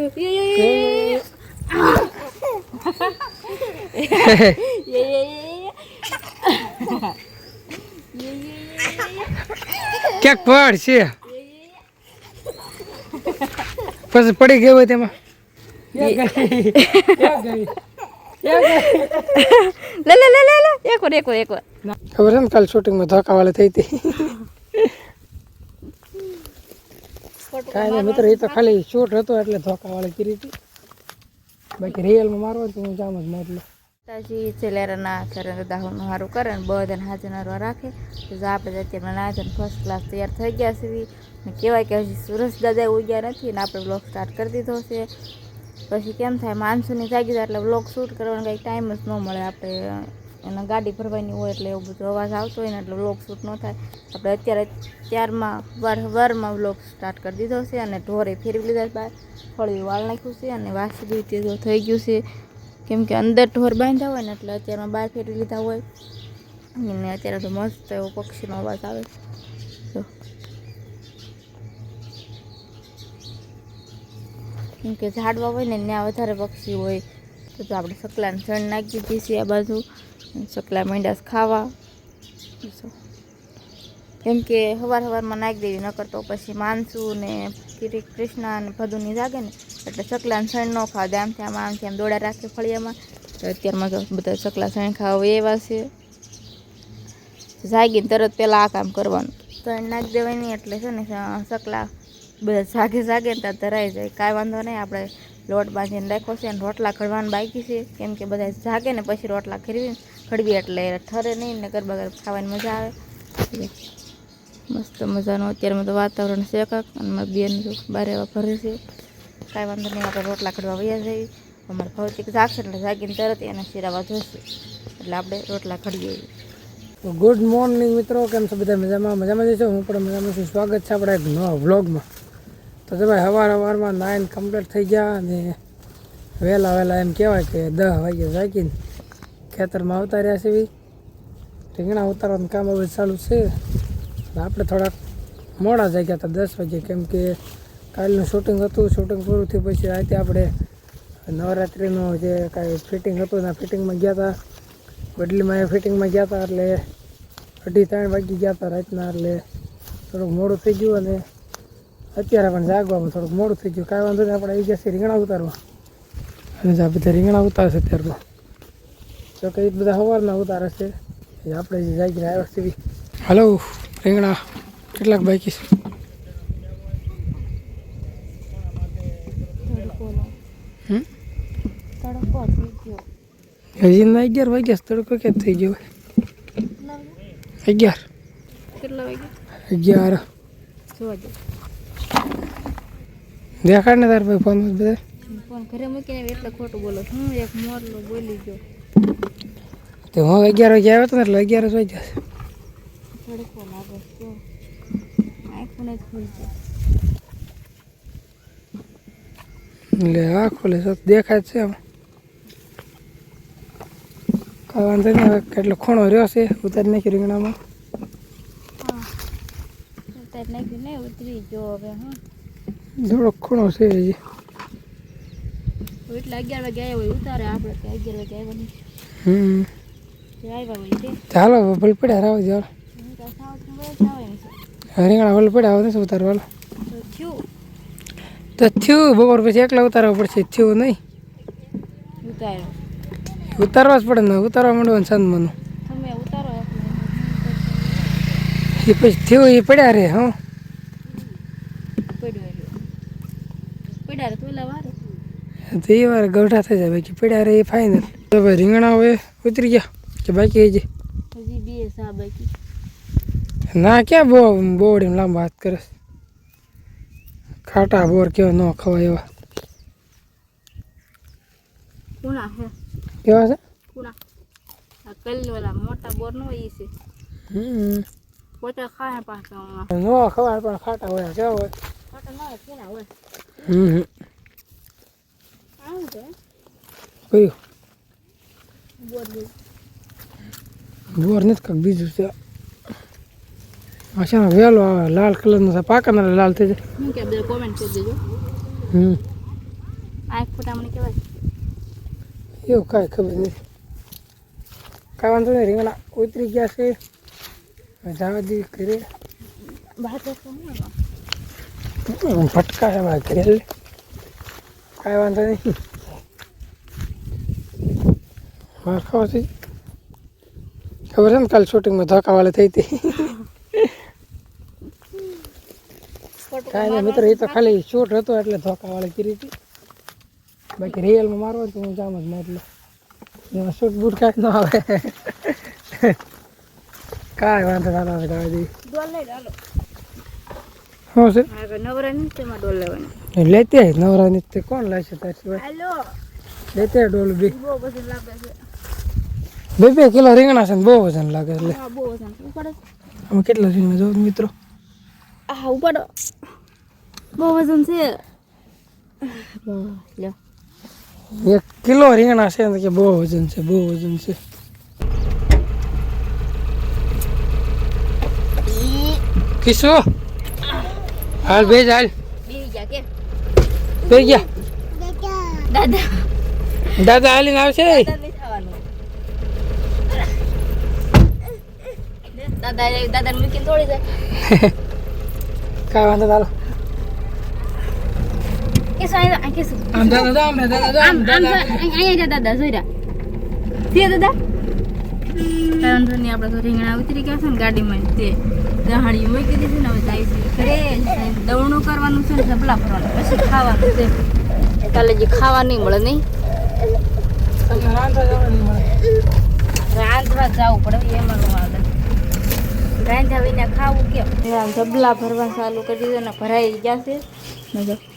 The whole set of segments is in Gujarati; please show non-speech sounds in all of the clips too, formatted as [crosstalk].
[laughs] ક્યાંક પડ છે. પછી પડી ગયો હોય તેમાં. લે લે લે લે લે. એક વાર એક વાર એક વાર. ખબર છે ને કાલ શૂટિંગમાં ધોકા વાળી થઈ હતી. કાંઈ નહીં મિત્ર એ તો ખાલી શોટ હતો એટલે ધોકા વાળી કરી હતી. બાકી રિયલમાં મારવા તો હું જામ જ મારી તાજી ચેલેરાના કરે દાહોનું સારું કરે ને બધાને હાજર રાખે. તો આપણે અત્યારે નાચન ફર્સ્ટ ક્લાસ તૈયાર થઈ ગયા છીએ ને કહેવાય કે હજી સુરજ દાદા ઉગ્યા નથી ને આપણે બ્લોગ સ્ટાર્ટ કરી દીધો છે. પછી કેમ થાય માણસોની જાગી જાય એટલે બ્લોગ શૂટ કરવાનો કંઈક ટાઈમ જ ન મળે આપણે. એને ગાડી ભરવાની હોય એટલે એવું બધું અવાજ આવતો હોય ને એટલે વ્લોગ શૂટ ન થાય. આપણે અત્યારે ત્યારમાં વાર વારમાં વ્લોગ સ્ટાર્ટ કરી દીધો છે અને ઢોરે ફેરવી લીધા બહાર. થોડી વાળ નાખ્યું છે અને વાસી બી તે થઈ ગયું છે. કેમ કે અંદર ઢોર બાંધ્યા હોય ને એટલે અત્યારમાં બહાર ફેરવી લીધા હોય. અને અત્યારે તો મસ્ત એવો પક્ષીનો અવાજ આવે છે. કેમ કે ઝાડવા હોય ને ત્યાં વધારે પક્ષી હોય. તો આપણે સકલાને ચણ નાખી દીધી છે આ બાજુ. સકલા માંડ્યા ખાવા. કેમ કે સવાર સવારમાં નાખી દેવી, નકર તો પછી માનસુ ને કૃષ્ણ અને ભદુની જાગે ને, એટલે સકલાને શણ ન ખાવા દે. આમથી આમ આમથી આમ દોડા રાખે ફળિયામાં. તો અત્યારમાં તો બધા ચકલા શણ ખાવા એવા છે. જાગીને તરત પહેલાં આ કામ કરવાનું. શણ નાખી દેવાય નહીં એટલે છે ને ચકલા બધા જાગે જાગે ને ત્યાં ધરાઈ જાય. કાંઈ વાંધો નહીં, આપણે લોટ બાંધીને રાખ્યો છે અને રોટલા ખડવાનું બાકી છે. કેમ કે બધા જાગે ને, પછી રોટલા ખડવી ખડવી એટલે ઠરે નહીં ને ગરબા ગરબ ખાવાની મજા આવે. મસ્ત મજાનું. અત્યારમાં તો વાતાવરણ છે કાંક, અને મારી બેન બારે એવા ભરે છે. કાંઈ વાંધો નહીં, આપણે રોટલા ખડવા વૈયા જઈએ. અમારે ભૌતિક જાગશે એટલે જાગીને તરત એના શિરાવા જોશે. એટલે આપણે રોટલા ખડીએ. ગુડ મોર્નિંગ મિત્રો, કેમ છો બધા મજામાં? મજામાં જઈશું હું પણ મજામાં છું. સ્વાગત છે આપણા એક નવા વ્લોગમાં તો તમે સવાર સવારમાં નાઇન કમ્પ્લીટ થઈ ગયા અને વહેલા વહેલા એમ કહેવાય કે દસ વાગે જાગીને ખેતરમાં આવતા રહ્યા છે રીંગણા ઉતારવાનું કામ હવે ચાલુ છે. આપણે થોડાક મોડા જાગ્યા હતા, દસ વાગે કેમ કે કાલનું શૂટિંગ હતું. શૂટિંગ પૂરું થયું પછી રાતે આપણે નવરાત્રિનું જે કાંઈ ફિટિંગ હતું, એના ફિટિંગમાં ગયા હતા. વડલીમાં એ ફિટિંગમાં ગયા હતા એટલે અઢી ત્રણ વાગી ગયા હતા રાતના એટલે થોડુંક મોડું થઈ ગયું અને અત્યારે પણ જાગવામાં થોડુંક મોડું થઈ ગયું. કાંઈ વાંધો નહીં, આપણે આવી ગયા છે રીંગણા ઉતારવા. અને આ બધા રીંગણા ઉતારશે અત્યારે તો જો કે બધા સવારના ઉતારે છે. આપણે જે જાગીને આવ્યા છીએ હલો રીંગણા. કેટલાક બાકી છે? થઈ ગયો. હજી ના અગિયાર વાગ્યા તડકો ક્યાં થઈ ગયો? અગિયાર. કેટલા વાગે અગિયાર. દેખાડ ને તાર ભાઈ ફોન બધા ફોન ઘરે મૂકીને એટલે ખોટું બોલો. હું એક મોરલો બોલી ગયો. તો હું અગિયાર વાગે આવ્યો હતો ને એટલે અગિયાર જ વાગ્યા છે. છે જો જ એટલે આ ખોલે તો દેખાય જ છે આમ. કાંઈ વાંધો નહીં હવે કેટલો ખૂણો રહ્યો છે ઉતારી નાખી રીંગણામાં. હા ઉતાર નાખ્યું ને ઉતરી ગયો હવે હા થોડોક ખૂણો છે હજી. એટલે અગિયાર વાગે આવ્યા ઉતારે આપણે અગિયાર વાગે આવ્યા નહીં. હમ. જે ચાલો ભલે પડ્યા રાવ આવે રીંગણા ભલે પડ્યા આવે નથી ઉતારવાલો તો થયું, બપોર પછી એકલા ઉતારવા પડશે, થયું નહીં. ઉતારવા જ પડે ને, ઉતારવા માંડવાનું તમે ઉતારો એ પછી થયું, એ પડ્યા રે, હા. તો એ વાર ગૌઠા થઈ જાય, બાકી પડ્યા રે, એ ફાઇનલ તો ભાઈ રીંગણા હવે ઉતરી ગયા. કે બાકી હજી? હજી બે સા બાકી. ના ક્યાં બહુ એમ લાંબા વાત કરે? ખાટા બોર કેવા ન ખવાય એવા. કુણા હે? કેવા છે? કુણા આ કલ્લી વાળા મોટા બોર નો ઈ છે. હમ. પોતે ખાય પાછા ન ખવાય પણ ખાટા હોય કેવા હોય? ખાટા ના કુણા હોય? હમ આવું છે. કયું? બોર જેવું. બોર નથી કાંક બીજું છે અચાનક વહેલો આવે લાલ કલરનો છે પાકાના લાલ થઈ જાય કોમેન્ટ કરી દેજો હમ આંખ ફૂટામણી કહેવાય એવું કાંઈ ખબર નહીં કાંઈ વાંધો નહીં રીંગણા ઉતરી ગયા છે જવા દઈએ ઘરે ફટકા છે મારા ઘરે કાંઈ વાંધો નહીં મારે ખબર છે ખબર છે ને કાલ શૂટિંગમાં ધોકાવાળી થઈ હતી. કાંઈ નહીં મિત્ર એ તો ખાલી શૂટ હતો એટલે ધોકાવાળી કરી હતી. બાકી રિયલમાં મારવો તો હું જામ જ મારી એટલે. એમાં શૂટ બૂટ કાંઈ ન આવે. કાંઈ વાંધો ના આવે લો શું છે? લેતે નવરાની કોણ લાવશે તાર સિવાય? લેતી ડોલ બી. બહુ બધું લાગે છે. બે બે કિલો રીંગણા છે ને બહુ વજન લાગે એટલે. હા બહુ વજન ઉપાડો. આમાં કેટલા રીંગણા જો મિત્રો? હા ઉપાડો. બહુ વજન છે. લ્યો. એક કિલો રીંગણા છે ને કે બહુ વજન છે બહુ વજન છે. કિશો હાલ બે હાલ. બે ગયા દાદા. દાદા હાલીને આવશે? દાદા નહીં થવાનું દાદા દાદા મૂકીને થોડી જાય. [laughs] કાંઈ વાંધો ચાલો. કે સાઈ આ કે આમ દાદા જાઓ ને દાદા આમ આમ અહીંયા દાદા જોઈ તે દાદા? વાંધો આપણે તો રીંગણા ઉતરી ગયા છે ને ગાડીમાં તે દહાડી મૂકી દીધી ને હવે જાય છે ઘરે. દવણું કરવાનું છે ને ઝબલા ભરવાનું. પછી ખાવાનું છે. કાલે જે ખાવા નહીં મળે નહીં. રાંધવા જવું પડે એમાં. નો વિના ખાવું કેમ આમ ઝબલા ભરવા ચાલુ કરી દીધું ને ભરાઈ ગયા છે.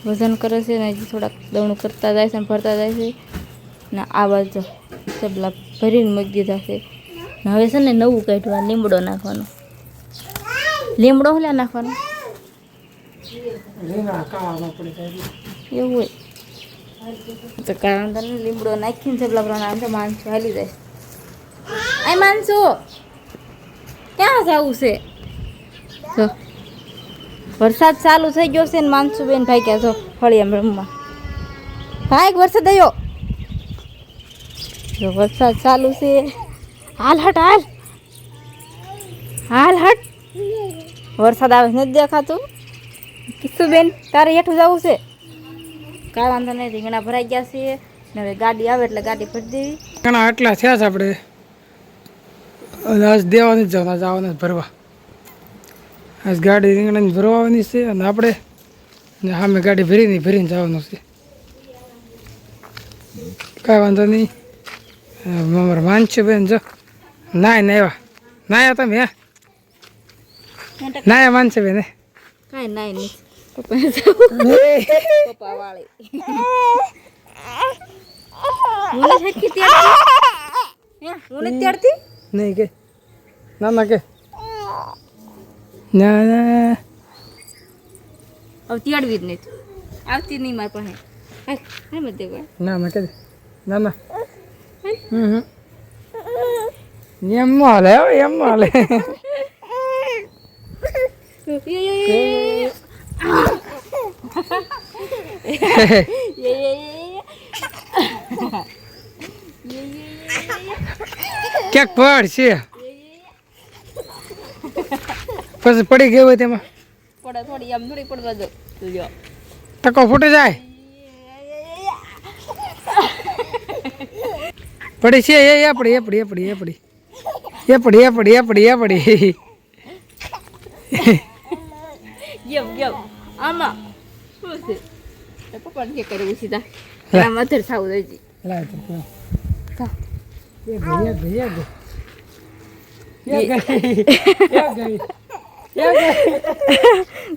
વજન કરે છે ને હજી થોડાક દવણું કરતા જાય છે ને ભરતા જાય છે. ને આ બાજુ ઝબલા ભરીને મૂકી દીધા છે. ને હવે છે ને નવું કાઢવા લીમડો નાખવાનો. લીમડો હલ્યા નાખવાનો? એવું હોય. તો કારણ તને લીમડો નાખીને ઝબલા ભરવાના આમ તો માણસો હાલી જાય. આ માણસો ક્યાં જવું છે? જો. વરસાદ ચાલુ થઈ ગયો છે ને માનસુબેન ભાઈ ક્યાં જો ફળિયા રમવા. ભાઈ વરસાદ આવ્યો જો વરસાદ ચાલુ છે. હાલ હટ, હાલ. હાલ હટ. વરસાદ આવે નથી દેખાતું. કિસ્સુ બેન તારે હેઠું જવું છે? કાંઈ વાંધો નહીં, રીંગણા ભરાઈ ગયા છે. ને હવે ગાડી આવે એટલે ગાડી ભરી દેવી. ઘણા આટલા થયા છે આપણે. દેવાની જવાના જવાના ભરવા. આજ ગાડી રીંગણાની ભરવાની છે અને આપણે સામે ગાડી ભરીને ભરીને જવાનું છે. કાંઈ વાંધો નહીં. અમારા માનશે બેન જો. નાય નાયવા નાયા તમે હે? નાયા માનશે બેન હે? કાંઈ નાઈ નહીં પપ્પા વાળી. નહીં કે. ના ના કે. ના ના. હવે ત્યાડવી જ નહીં આવતી નહીં મારી પાસે. હાલ બધે ના મત ના ના. હમ હમ. એમ હાલે હો એમ હાલે. ક્યાંક પડ છે. પછી પડી ગયો હોય તેમાં? પડે થોડી આમ થોડી પડવા દો લ્યો ટકો ફૂટી જાય? પડી છે એ એ પડી એ પડી એ પડી એ પડી. એ પડી એ પડી એ પડી એ પડી. ગયો ગયો આમાં. શું છે? પપ્પાને કે કરવું સીધા. આમ અધર થાવું જોઈએ લાય તો પીવો. થા. એ ગઈ એ ગઈ એ ગઈ. એ ગઈ એ. ગઈ એ ગઈ. લે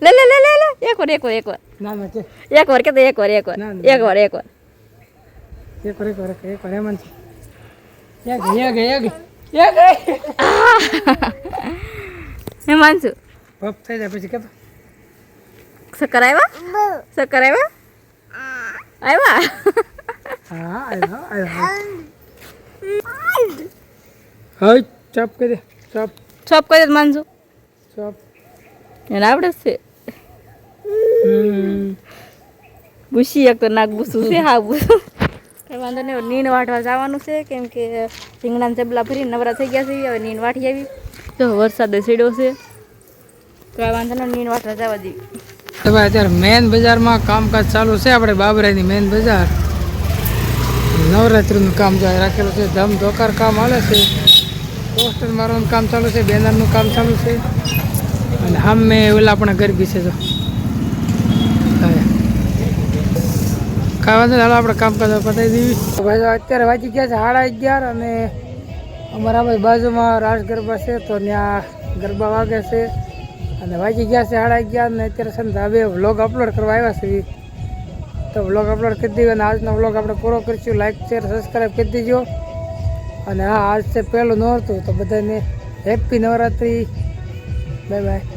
લે લે લે લે. એક વાર એક વાર એક વાર. ના ના કે એક વાર કે તો એક વાર એક વાર. એક વાર એક વાર. એક વાર એક વાર એક વાર એમ છે એ ગઈ એ ગઈ એ ગઈ. એ ગઈ. હે માનસુ પપ થઈ જાય પછી કેતો શક્કર આવ્યા શક્કર આવ્યા આવ્યા હા આવ્યો આવ્યો હા ચાપ કરી દે ચાપ. ચોપ કરી દે માનસુ આવડે જ છે બુસી એક તો નાક બુસું છે હા બુસું. કઈ વાંધો નહીં નીન નીણ વાટવા જવાનું છે કેમ કે રીંગણા ચબલા ભરીને નવરા થઈ ગયા છે હવે નીન વાટી આવી. જો વરસાદ સીડો છે. કઈ વાંધો નહીં નીણ વાટવા જવા દઈએ. તમે અત્યારે મેન બજારમાં કામકાજ ચાલુ છે આપણે બાબરાની મેન બજાર. નવરાત્રિનું કામ જાય રાખેલું છે ધમ ધોકાર કામ હાલે છે. પોસ્ટર મારવાનું કામ ચાલુ છે બેનરનું કામ ચાલુ છે. અને સામે ઓલા પણ ગરબી છે જો. કાંઈ વાંધો હાલો આપણે કામકાજ પતાવી દેવી. ભાઈ અત્યારે વાંચી ગયા છે સાડા અગિયાર અને અમારા બાજુમાં રાસ ગરબા છે તો ત્યાં ગરબા વાગે છે. અને વાગી ગયા છે સાડા અગિયાર ને અત્યારે ને ધાબે વ્લોગ અપલોડ કરવા આવ્યા છે. તો વ્લોગ અપલોડ કરી દીધો અને આજનો વ્લોગ આપણે પૂરો કરીશું. લાઈક શેર સબસ્ક્રાઈબ કરી દીજો. અને હા, આજ છે પહેલું નોરતું તો બધાને હેપી નવરાત્રિ. Bye bye